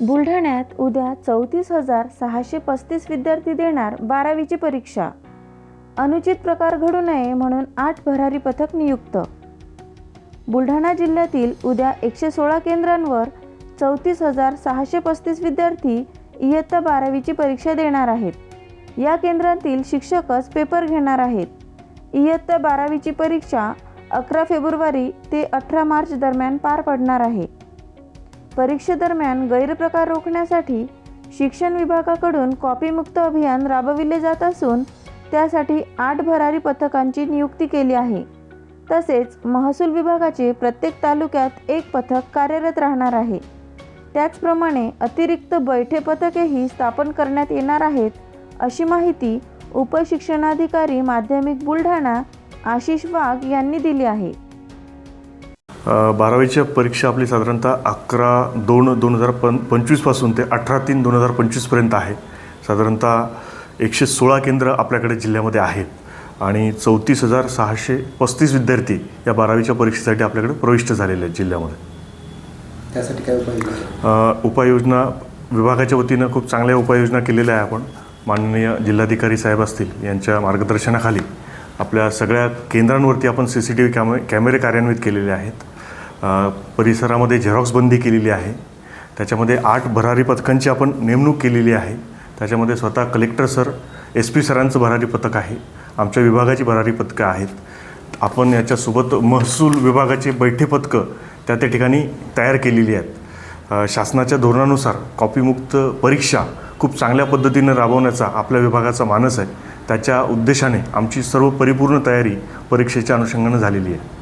बुलढाण्यात उद्या चौतीस हजार सहाशे पस्तीस विद्यार्थी देणार बारावीची परीक्षा. अनुचित प्रकार घडू नये म्हणून आठ भरारी पथक नियुक्त. बुलढाणा जिल्ह्यातील उद्या एकशे सोळा केंद्रांवर चौतीस हजार सहाशे पस्तीस विद्यार्थी इयत्ता बारावीची परीक्षा देणार आहेत. या केंद्रातील शिक्षकच पेपर घेणार आहेत. इयत्ता बारावीची परीक्षा अकरा फेब्रुवारी ते अठरा मार्च दरम्यान पार पडणार आहे. परीक्षेदरम्यान गैरप्रकार रोखण्यासाठी शिक्षण विभागाकडून कॉपीमुक्त अभियान राबविले जात असून त्यासाठी आठ भरारी पथकांची नियुक्ती केली आहे. तसेच महसूल विभागाचे प्रत्येक तालुक्यात एक पथक कार्यरत राहणार आहे. त्याचप्रमाणे अतिरिक्त बैठे पथकेही स्थापन करण्यात येणार आहेत अशी माहिती उपशिक्षणाधिकारी माध्यमिक बुलढाणा आशिष वाघ यांनी दिली आहे. बारावीच्या परीक्षा आपली साधारणतः अकरा दोन दोन हजार पं पंचवीसपासून ते अठरा तीन दोन हजार पंचवीसपर्यंत आहे. साधारणतः एकशे सोळा केंद्र आपल्याकडे जिल्ह्यामध्ये आहेत. आणि चौतीस हजार सहाशे पस्तीस विद्यार्थी या बारावीच्या परीक्षेसाठी आपल्याकडे प्रविष्ट झालेले आहेत जिल्ह्यामध्ये. त्यासाठी काय उपाय योजना? आहेत? अ, उपाययोजना विभागाच्या वतीनं खूप चांगल्या उपाययोजना केलेल्या आहे आपण. माननीय जिल्हाधिकारी साहेब असतील यांच्या मार्गदर्शनाखाली आपल्या सगळ्या केंद्रांवरती आपण सी सी टी व्ही कॅमे कॅमेरे कार्यान्वित केलेले आहेत. परिसरामध्ये झेरॉक्स बंदी केलेली आहे. त्याच्यामध्ये आठ भरारी पथकांची आपण नेमणूक केलेली आहे. त्याच्यामध्ये स्वतः कलेक्टर सर एस पी सरांचं भरारी पथक आहे. आमच्या विभागाची भरारी पथकं आहेत. आपण याच्यासोबत महसूल विभागाचे बैठे पथकं त्या त्या ठिकाणी तयार केलेली आहेत. शासनाच्या धोरणानुसार कॉपीमुक्त परीक्षा खूप चांगल्या पद्धतीनं राबवण्याचा आपल्या विभागाचा मानस आहे. त्याच्या उद्देशाने आमची सर्व परिपूर्ण तयारी परीक्षेच्या अनुषंगानं झालेली आहे.